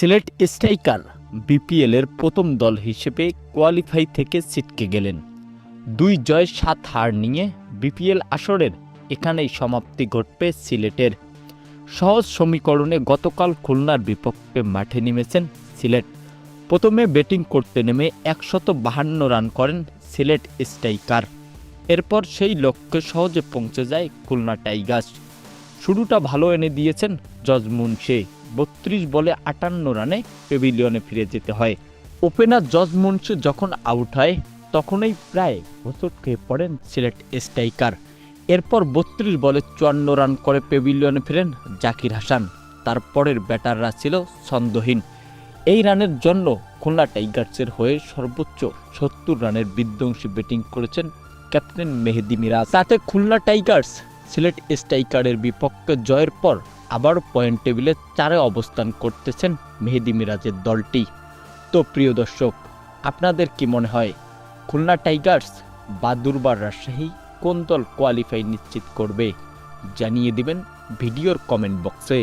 Sylhet striker বিপিএলের প্রথম দল হিসেবে কোয়ালিফাই থেকে ছিটকে গেলেন। দুই জয়, সাত হার নিয়ে বিপিএল আসরের এখানেই সমাপ্তি ঘটবে সিলেটের। সহজ সমীকরণে গতকাল খুলনার বিপক্ষে মাঠে নেমেছেন সিলেট। প্রথমে ব্যাটিং করতে নেমে একশত বাহান্ন রান করেন সিলেট স্ট্রাইকার। এরপর সেই লক্ষ্যে সহজে পৌঁছে যায় খুলনা টাইগার্স। শুরুটা ভালো এনে দিয়েছেন জজ মুনশে বত্রিশ বলে আটান্ন রানে পেভিলিয়নে ফিরে যেতে হয়। ওপেনার জজ মুনশে যখন আউট হয়, তখনই প্রায় হোঁচট খেয়ে পড়েন সিলেট স্ট্রাইকার। এরপর বত্রিশ বলে চুয়ান্ন রান করে পেভিলিয়নে ফিরেন জাকির হাসান। তারপরের ব্যাটাররা ছিল ছন্দহীন। এই রানের জন্য খুলনা টাইগার্সের হয়ে সর্বোচ্চ সত্তর রানের বিধ্বংসী ব্যাটিং করেছেন ক্যাপ্টেন মেহেদি মিরাজ। তাতে খুলনা টাইগার্স সিলেট স্ট্রাইকারের বিপক্ষে জয়ের পর আবার পয়েন্ট টেবিলে চারে অবস্থান করতেছেন মেহেদি মিরাজের দলটি। তো প্রিয় দর্শক, আপনাদের কি মনে হয়, খুলনা টাইগার্স বা দুর্বার রাজশাহী কোন দল কোয়ালিফাই নিশ্চিত করবে? জানিয়ে দিবেন ভিডিওর কমেন্ট বক্সে